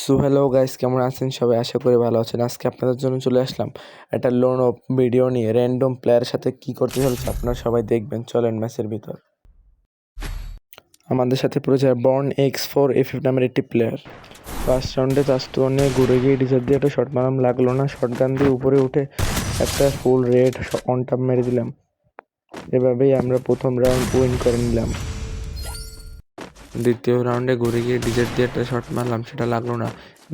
So hello guys, কেমন আছেন? সবাই আশা করি ভালো আছেন। আজকে আপনাদের জন্য চলে আসলাম একটা লোন অফ ভিডিও নিয়ে। র্যান্ডম প্লেয়ারের সাথে কি করতে চলেছে আপনারা সবাই দেখবেন। চলেন ম্যাচের ভিতর। আমাদের সাথে পড়েছে born X four F F নামের একটি প্লেয়ার ফার্স্ট রাউন্ডে চাষটো নিয়ে ঘুরে গিয়ে ডিজার দিয়ে একটা শট মারাম লাগল না। শর্ট গান দিয়ে উপরে উঠে একটা ফুল রেড অন টাপ মেরে দিলাম। এভাবেই আমরা প্রথম রাউন্ড উইন করে নিলাম। দ্বিতীয় রাউন্ডে ঘুরে গিয়ে ডিজেট দিয়ে একটা শট মারলাম, সেটা লাগল না।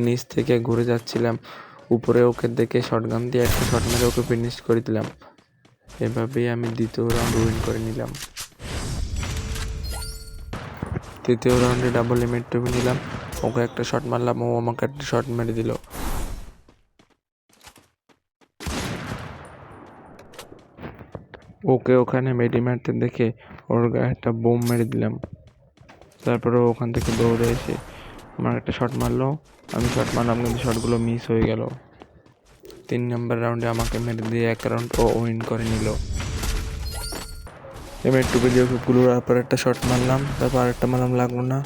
নিচ থেকে ঘুরে যাচ্ছিলাম, উপরে ওকে দেখে শটগান দিয়ে একটা শট মেরে ওকে ফিনিশ করে দিলাম। এভাবেই আমি দ্বিতীয় রাউন্ড উইন করে নিলাম। তৃতীয় রাউন্ডে ডাবল লিমিট টুপি নিলাম, ওকে একটা শট মারলাম, ও আমাকে একটা শট মেরে দিল। ওকে ওখানে মেডি মারতে দেখে ওর গায়ে একটা বোম মেরে দিলাম। তারপরে ওখান থেকে দৌড়ে এসে আমার একটা শট মারলো। আমি শট মারলাম কিন্তু শটগুলো মিস হয়ে গেল। তিন নম্বর রাউন্ডে আমাকে মেরে দিয়ে এক রাউন্ড ও উইন করে নিল। এবার টুপি দিয়ে ওকে গুলোর পর একটা শট মারলাম, তারপর আরেকটা মারলাম, লাগল না।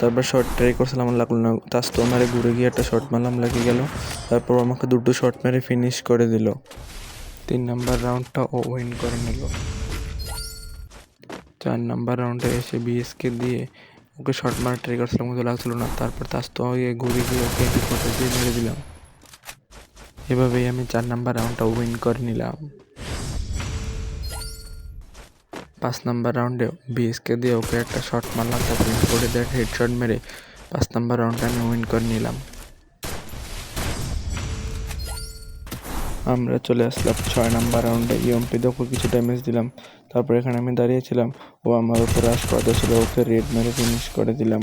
তারপর শট ট্রাই করছিলাম লাগল না। তাস তো মারে ঘুরে গিয়ে একটা শট মারলাম, লেগে গেল। তারপর আমাকে দুটো শট মেরে ফিনিশ করে দিল। তিন নম্বর রাউন্ডটা ও উইন করে নিল। চার নাম্বার রাউন্ডে এসে বিএসকে দিয়ে ওকে শর্ট মারে ট্রাই করছিলাম কিন্তু লাগছিল না। তারপর তাস্তো হয়ে ঘুরে গিয়ে ওকে ফটো দিয়ে মেরে দিলাম। এভাবেই আমি চার নাম্বার রাউন্ডটা উইন করে নিলাম। পাঁচ নাম্বার রাউন্ডে বিএসকে দিয়ে ওকে একটা শর্ট মারলাম, তারপর ইম্পোর্টে দেয় হেডশট মেরে পাঁচ নাম্বার রাউন্ডটা আমি উইন করে নিলাম। আমরা চলে আসলাম ছয় নাম্বার রাউন্ডে ইএমপিতে ওকে কিছু ড্যামেজ দিলাম। তারপর এখানে আমি দাঁড়িয়েছিলাম। ও আমার উপর রাশ করতে ছিল ওকে রেড মেরে ফিনিশ করে দিলাম।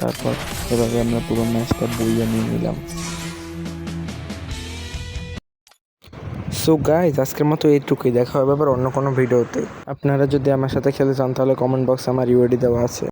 তারপর এভাবে আমরা পুরো ম্যাচটা বইয়ে নিয়ে নিলাম। সো গাইজ আজকের মতো এইটুকুই। দেখা হবে আবার অন্য কোনো ভিডিওতে আপনারা যদি আমার সাথে খেলে চান, তাহলে কমেন্ট বক্সে আমার ইউআইডি দেওয়া আছে।